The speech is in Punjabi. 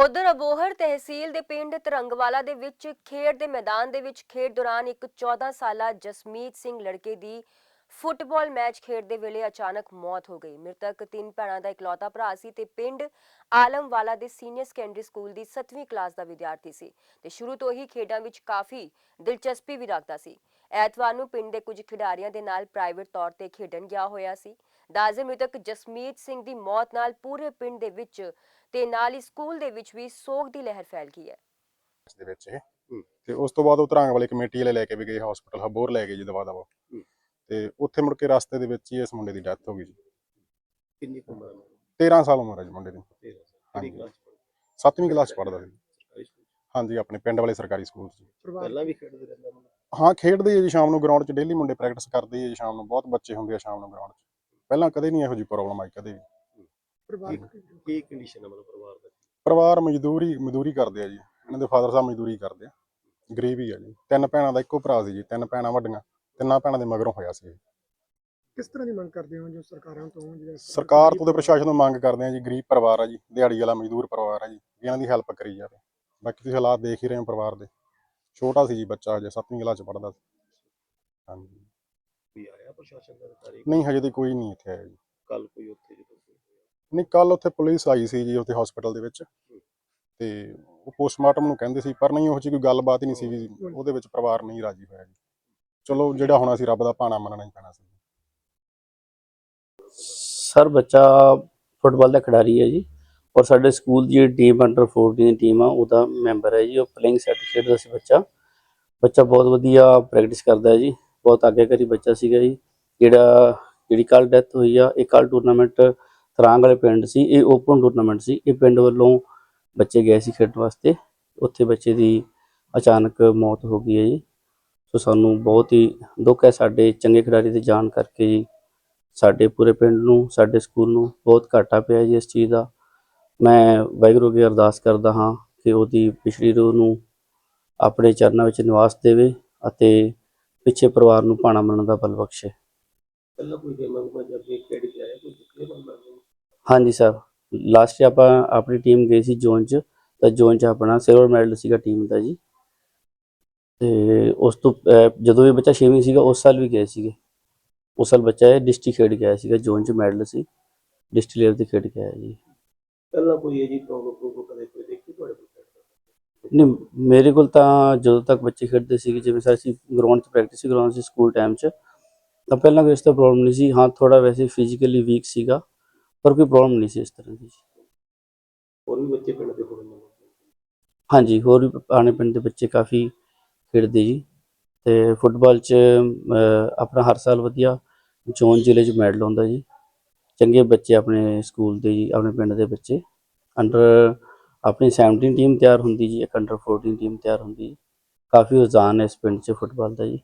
ਉਧਰ ਅਬੋਹਰ ਤਹਿਸੀਲ ਦੇ ਪਿੰਡ ਤਰੰਗਵਾਲਾ ਦੇ ਵਿੱਚ ਖੇਡ ਦੇ ਮੈਦਾਨ ਦੇ ਵਿੱਚ ਖੇਡ ਦੌਰਾਨ ਇੱਕ 14 ਸਾਲਾ ਜਸਮੀਤ ਸਿੰਘ ਲੜਕੇ ਦੀ ਫੁੱਟਬਾਲ ਮੈਚ ਖੇਡਦੇ ਵੇਲੇ ਅਚਾਨਕ ਮੌਤ ਹੋ ਗਈ। ਮ੍ਰਿਤਕ ਤਿੰਨ ਭੈਣਾਂ ਦਾ ਇਕਲੌਤਾ ਭਰਾ ਸੀ ਤੇ ਪਿੰਡ ਆਲਮਵਾਲਾ ਦੇ ਸੀਨੀਅਰ ਸੈਕੰਡਰੀ ਸਕੂਲ ਦੀ 7ਵੀਂ ਕਲਾਸ ਦਾ ਵਿਦਿਆਰਥੀ ਸੀ ਤੇ ਸ਼ੁਰੂ ਤੋਂ ਹੀ ਖੇਡਾਂ ਵਿੱਚ ਕਾਫੀ ਦਿਲਚਸਪੀ ਵੀ ਰੱਖਦਾ ਸੀ। ਐਤਵਾਰ ਨੂੰ ਪਿੰਡ ਦੇ ਕੁਝ ਖਿਡਾਰੀਆਂ ਦੇ ਨਾਲ ਪ੍ਰਾਈਵੇਟ ਤੌਰ ਤੇ ਖੇਡਣ ਗਿਆ ਹੋਇਆ ਸੀ। ਦਾਜ਼ੇ ਮ੍ਰਿਤਕ ਜਸਮੀਤ ਸਿੰਘ ਦੀ ਮੌਤ ਨਾਲ ਪੂਰੇ ਪਿੰਡ ਦੇ ਵਿੱਚ ਤੇ ਨਾਲ ਹੀ ਸਕੂਲ ਦੇ ਵਿੱਚ ਵੀ ਸੋਗ ਦੀ ਲਹਿਰ ਫੈਲ ਗਈ ਹੈ। ਦੇ ਵਿੱਚ ਇਹ ਤੇ ਉਸ ਤੋਂ ਬਾਅਦ ਉਹ ਵਾਲੇ ਕਮੇਟੀ ਵਾਲੇ ਲੈ ਕੇ ਵੀ ਗਏ ਹਸਪੀਟਲ ਹਬੋਰ ਲੈ ਗਏ ਜੀ ਦਵਾ ਦਵਾ। ਤੇ ਉੱਥੇ ਮੁੜ ਕੇ ਰਸਤੇ ਦੇ ਵਿੱਚ ਹੀ ਇਸ ਮੁੰਡੇ ਦੀ ਡੈਥ ਹੋ ਗਈ ਜੀ। ਕਿੰਨੀ ਕੁ ਉਮਰ ਹੈ? 13 ਸਾਲ ਉਮਰ ਹੈ ਜੀ ਮੁੰਡੇ ਦੀ। 13 ਸਾਲ। ਕਿਹੜੀ। ਕਲਾਸ 7ਵੀਂ ਕਲਾਸ ਪੜ੍ਹਦਾ ਸੀ। ਹਾਂਜੀ ਆਪਣੇ ਪਿੰਡ ਵਾਲੇ ਸਰਕਾਰੀ ਸਕੂਲ 'ਚ। ਜੀ। ਪਹਿਲਾਂ ਵੀ ਖੇਡਦੇ ਰਹਿੰਦਾ ਮੁੰਡਾ? ਹਾਂ ਖੇਡਦੇ ਜੀ ਸ਼ਾਮ ਨੂੰ ਗਰਾਊਂਡ 'ਚ ਡੇਲੀ ਮੁੰਡੇ ਪ੍ਰੈਕਟਿਸ ਕਰਦੇ ਜੀ ਸ਼ਾਮ ਨੂੰ ਬਹੁਤ ਬੱਚੇ ਹੁੰਦੇ ਆ ਸ਼ਾਮ ਨੂੰ ਗਰਾਊਂਡ 'ਚ। ਪਹਿਲਾਂ ਕਦੇ ਨਹੀਂ ਇਹੋ ਜਿਹੀ ਪ੍ਰੋਬਲਮ ਆਈ ਕਦੇ ਵੀ। ਕੀ ਕੰਡੀਸ਼ਨ ਹੈ ਮਤਲਬ ਪਰਿਵਾਰ ਦਾ? ਪਰਿਵਾਰ ਮਜ਼ਦੂਰੀ ਮਜ਼ਦੂਰੀ ਕਰਦੇ ਆ ਜੀ। ਇਹਨਾਂ ਦੇ ਫਾਦਰ ਸਾਹਿਬ ਮਜ਼ਦੂਰੀ ਕਰਦੇ ਆ। ਗਰੀਬ ਹੀ ਆ ਜੀ। ਤਿੰਨ ਭੈਣਾਂ ਦਾ ਇੱਕੋ ਭਰਾ ਸੀ ਜੀ। ਤਿੰਨ ਭੈਣਾਂ ਵੱਡੀਆਂ। ਤਿੰਨਾਂ ਭੈਣਾਂ ਦੇ ਮਗਰੋਂ ਹੋਇਆ ਸੀ। ਕਿਸ ਤਰ੍ਹਾਂ ਦੀ ਮੰਗ ਕਰਦੇ ਹੋ ਜੋ ਸਰਕਾਰਾਂ ਤੋਂ ਜਿਵੇਂ ਸਰਕਾਰ ਤੋਂ ਤੇ ਪ੍ਰਸ਼ਾਸਨ ਤੋਂ ਮੰਗ ਕਰਦੇ ਆ ਜੀ। ਗਰੀਬ ਪਰਿਵਾਰ ਆ ਜੀ। ਦਿਹਾੜੀ ਵਾਲਾ ਮਜ਼ਦੂਰ ਪਰਿਵਾਰ ਆ ਜੀ। ਇਹਨਾਂ ਦੀ ਹੈਲਪ ਕਰੀ ਜਾਵੇ। ਬਾਕੀ ਤੁਸੀਂ ਹਾਲਾਤ ਦੇਖ ਹੀ ਰਹੇ ਹੋ ਪਰਿਵਾਰ ਦੇ। ਛੋਟਾ ਸੀ ਜੀ ਬੱਚਾ ਹਜੇ 7ਵੀਂ ਕਲਾਸ ਚ ਪੜ੍ਹਦਾ ਸੀ। ਹਾਂਜੀ। ਵੀ ਆਇਆ ਪ੍ਰਸ਼ਾਸਨ ਦਾ ਅਧਿਕਾਰੀ? ਨਹੀਂ ਹਜੇ ਤੇ ਕੋਈ ਨਹੀਂ ਇੱਥੇ ਆਇਆ ਜੀ। ਕੱਲ ਕੋਈ ਉੱਥੇ ਜਦੋਂ। ਨਹੀਂ ਕੱਲ ਉੱਥੇ ਪੁਲਿਸ ਆਈ ਸੀ ਜੀ ਉੱਥੇ ਹਸਪੀਟਲ ਦੇ ਵਿੱਚ ਤੇ ਉਹ ਪੋਸਟਮਾਰਟਮ ਨੂੰ ਕਹਿੰਦੇ ਸੀ, ਪਰ ਨਹੀਂ, ਉਹ ਜਿਹੀ ਕੋਈ ਗੱਲਬਾਤ ਹੀ ਨਹੀਂ ਸੀ ਵੀ ਉਹਦੇ ਵਿੱਚ ਪਰਿਵਾਰ ਨਹੀਂ ਰਾਜੀ ਹੋਇਆ ਜੀ। ਚਲੋ, ਜਿਹੜਾ ਹੋਣਾ ਸੀ ਰੱਬ ਦਾ ਭਾਣਾ ਮੰਨਣਾ ਹੀ ਪੈਣਾ ਸੀ। ਸਰ ਬੱਚਾ ਫੁੱਟਬਾਲ ਦਾ ਖਿਡਾਰੀ ਹੈ ਜੀ ਔਰ ਸਾਡੇ ਸਕੂਲ ਦੀ ਟੀਮ ਅੰਡਰ 14 ਟੀਮ ਆ, ਉਹਦਾ ਮੈਂਬਰ ਹੈ ਜੀ, ਉਹ ਪਲੇਇੰਗ ਸੈਟ ਖੇਡਦਾ ਸੀ ਬੱਚਾ। ਬੱਚਾ ਬਹੁਤ ਵਧੀਆ ਪ੍ਰੈਕਟਿਸ ਕਰਦਾ ਹੈ ਜੀ, ਬਹੁਤ ਆਗਿਆਕਾਰੀ ਬੱਚਾ ਸੀਗਾ ਜੀ। ਜਿਹੜਾ, ਜਿਹੜੀ ਕੱਲ ਡੈਥ ਹੋਈ ਆ, ਇਹ ਕੱਲ ਟੂਰਨਾਮੈਂਟ ਤਰਾਂਗ ਵਾਲੇ ਪਿੰਡ ਸੀ, ਇਹ ਓਪਨ ਟੂਰਨਾਮੈਂਟ ਸੀ। ਇਹ ਪਿੰਡ ਵੱਲੋਂ ਬੱਚੇ ਗਏ ਸੀ ਖੇਡਣ ਵਾਸਤੇ। ਉੱਥੇ ਬੱਚੇ ਦੀ ਅਚਾਨਕ ਮੌਤ ਹੋ ਗਈ ਹੈ ਜੀ। ਸੋ ਸਾਨੂੰ ਬਹੁਤ ਹੀ ਦੁੱਖ ਹੈ ਸਾਡੇ ਚੰਗੇ ਖਿਡਾਰੀ ਦੀ ਜਾਣ ਕਰਕੇ ਜੀ। ਸਾਡੇ ਪੂਰੇ ਪਿੰਡ ਨੂੰ, ਸਾਡੇ ਸਕੂਲ ਨੂੰ ਬਹੁਤ ਘਾਟਾ ਪਿਆ ਜੀ ਇਸ ਚੀਜ਼ ਦਾ। ਮੈਂ ਵਾਹਿਗੁਰੂ ਅੱਗੇ ਅਰਦਾਸ ਕਰਦਾ ਹਾਂ ਕਿ ਉਹਦੀ ਪਿਛਲੀ ਰੂਹ ਨੂੰ ਆਪਣੇ ਚਰਨਾਂ ਵਿੱਚ ਨਿਵਾਸ ਦੇਵੇ ਅਤੇ ਪਿੱਛੇ ਪਰਿਵਾਰ ਨੂੰ ਭਾਣਾ ਮੰਨਣ ਦਾ ਬਲ ਬਖਸ਼ੇ। ਪਹਿਲਾਂ ਕੋਈ ਗੇਮਾਂ ਗੁਮਾਂ ਜਦ ਵੀ ਖੇਡ ਕੇ ਆਇਆ ਕੋਈ ਜਿੱਤੇ ਬੰਦਾ ਹਾਂਜੀ ਸਰ। ਲਾਸਟ ਆਪਾਂ ਆਪਣੀ ਟੀਮ ਗਈ ਸੀ ਜ਼ੋਨ 'ਚ ਤਾਂ ਜ਼ੋਨ 'ਚ ਆਪਣਾ ਸਿਲਵਰ ਮੈਡਲ ਸੀਗਾ ਟੀਮ ਦਾ ਜੀ। ਤੇ ਉਸ ਤੋਂ ਜਦੋਂ ਇਹ ਬੱਚਾ 6ਵੀਂ ਸੀਗਾ ਉਸ ਸਾਲ ਵੀ ਗਏ ਸੀਗੇ। ਉਸ ਸਾਲ ਬੱਚਾ ਇਹ ਡਿਸਟ੍ਰਿਕਟ ਖੇਡ ਆਇਆ ਸੀਗਾ ਜ਼ੋਨ 'ਚ ਮੈਡਲ ਸੀ। ਡਿਸਟ੍ਰਿਕਟ ਲੈਵਲ ਤੇ ਖੇਡ ਕੇ ਆਇਆ ਜੀ। ਪਹਿਲਾਂ ਕੋਈ ਇਹ ਜੀ ਪ੍ਰੋਬਲਮ ਪ੍ਰੋਬਲਮ ਕਦੇ ਕੋਈ ਦੇਖੀ ਤੁਹਾਡੇ ਕੋਲ? ਖੇਡਦਾ ਨਹੀਂ ਮੇਰੇ ਕੋਲ ਤਾਂ ਜਦੋਂ ਤੱਕ ਬੱਚੇ ਖੇਡਦੇ ਸੀਗੇ ਜਿਵੇਂ ਸਰ ਅਸੀਂ ਗਰਾਊਂਡ 'ਚ ਪ੍ਰੈਕਟਿਸ ਗਰਾਊਂਡ ਸੀ ਸਕੂਲ ਟਾਈਮ 'ਚ ਤਾਂ ਪਹਿਲਾਂ ਕੋਈ ਇਸ ਤਰ੍ਹਾਂ ਪ੍ਰੋਬਲਮ ਨਹੀਂ ਸੀ। ਹਾਂ ਥੋੜਾ ਵੈਸੇ ਫਿਜ਼ੀਕਲੀ ਵੀਕ ਸੀਗਾ। ਪਰ ਕੋਈ ਪ੍ਰੋਬਲਮ ਨਹੀਂ ਸੀ ਇਸ ਤਰ੍ਹਾਂ ਦੀ ਹੋਰ ਵੀ ਬੱਚੇ ਪਿੰਡ ਦੇ ਹੋਣੇ ਹਾਂਜੀ ਹੋਰ ਵੀ ਆਣੇ ਪਿੰਡ ਦੇ ਬੱਚੇ ਕਾਫੀ ਖੇਡਦੇ ਜੀ। ਤੇ ਫੁੱਟਬਾਲ 'ਚ ਆਪਣਾ ਹਰ ਸਾਲ ਵਧੀਆ ਜ਼ੋਨ ਜ਼ਿਲ੍ਹੇ 'ਚ ਮੈਡਲ ਆਉਂਦਾ ਜੀ। ਚੰਗੇ ਬੱਚੇ ਆਪਣੇ ਸਕੂਲ ਦੇ ਜੀ ਆਪਣੇ ਪਿੰਡ ਦੇ ਬੱਚੇ। ਅੰਡਰ ਆਪਣੀ 17 ਟੀਮ ਤਿਆਰ ਹੁੰਦੀ ਜੀ ਇੱਕ ਅੰਡਰ 14 ਟੀਮ ਤਿਆਰ ਹੁੰਦੀ। ਜੀ ਕਾਫੀ ਰੁਝਾਨ ਹੈ ਇਸ ਪਿੰਡ 'ਚ ਫੁੱਟਬਾਲ ਦਾ ਜੀ।